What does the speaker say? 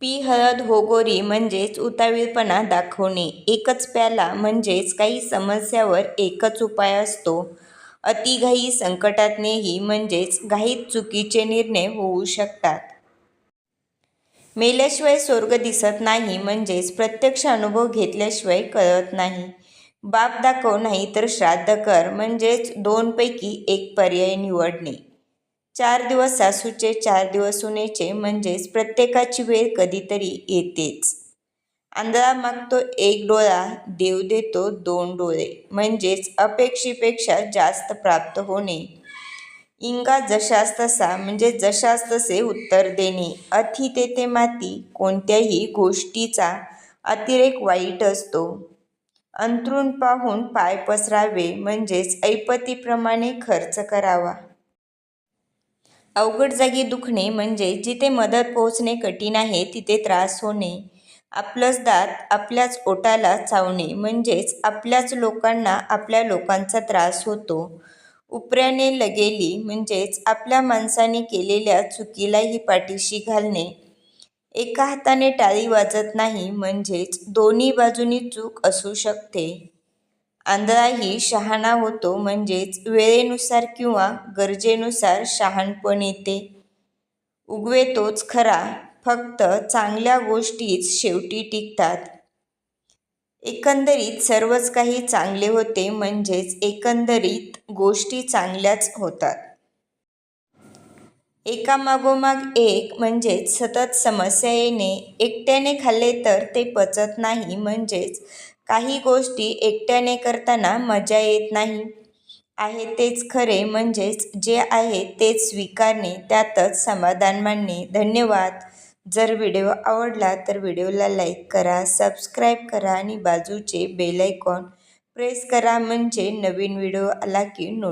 P हळद होगोरी म्हणजेच उतावीळपणा दाखवणे. एकच प्याला म्हणजेच काही समस्यावर एकच उपाय असतो. अतिघाई संकटात नेही म्हणजेच घाईत चुकीचे निर्णय होऊ शकतात. मेल्याशिवाय स्वर्ग दिसत नाही म्हणजेच प्रत्यक्ष अनुभव घेतल्याशिवाय कळत नाही. बाप दाखव नाही तर श्राद्ध कर म्हणजेच दोनपैकी एक पर्याय निवडणे. चार दिवस सासूचे चार दिवस सुनेचे म्हणजेच प्रत्येकाची वेळ कधीतरी येतेच. आंधळा मागतो एक डोळा देव देतो दोन डोळे म्हणजेच अपेक्षेपेक्षा जास्त प्राप्त होणे. इंगा जशास तसा म्हणजे जशास तसे उत्तर देणे. अति तेथे माती कोणत्याही गोष्टीचा अतिरेक वाईट असतो. अंथरूण पाहून पाय पसरावे म्हणजेच ऐपतीप्रमाणे खर्च करावा. अवघड जागी दुखणे म्हणजे जिथे मदत पोहोचणे कठीण आहे तिथे त्रास होणे. आपलंच दात आपल्याच ओटाला चावणे म्हणजेच आपल्याच लोकांना आपल्या लोकांचा त्रास होतो. उपऱ्याने लगेली म्हणजेच आपल्या माणसाने केलेल्या चुकीलाही पाठीशी घालणे. एका हाताने टाळी वाजत नाही म्हणजेच दोन्ही बाजूंनी चूक असू शकते. आंधळाही शहाणा होतो म्हणजेच वेळेनुसार किंवा गरजेनुसार शहाणपण येते. उगवे तोच खरा फक्त चांगल्या गोष्टीच शेवटी टिकतात. एकंदरीत सर्वच काही चांगले होते म्हणजेच एकंदरीत गोष्टी चांगल्याच होतात. एकामागोमाग एक म्हणजेच सतत समस्या येणे. एकट्याने खाल्ले तर ते पचत नाही म्हणजेच काही गोष्टी एकट्याने करताना मजा येत नाही. आहे तेच खरे म्हणजेच जे आहे तेच स्वीकारणे त्यातच समाधान मानणे. धन्यवाद. जर व्हिडिओ आवडला तर व्हिडिओला लाईक करा, सबस्क्राईब करा आणि बाजूचे बेल आयकॉन प्रेस करा म्हणजे नवीन व्हिडिओ आला की नोट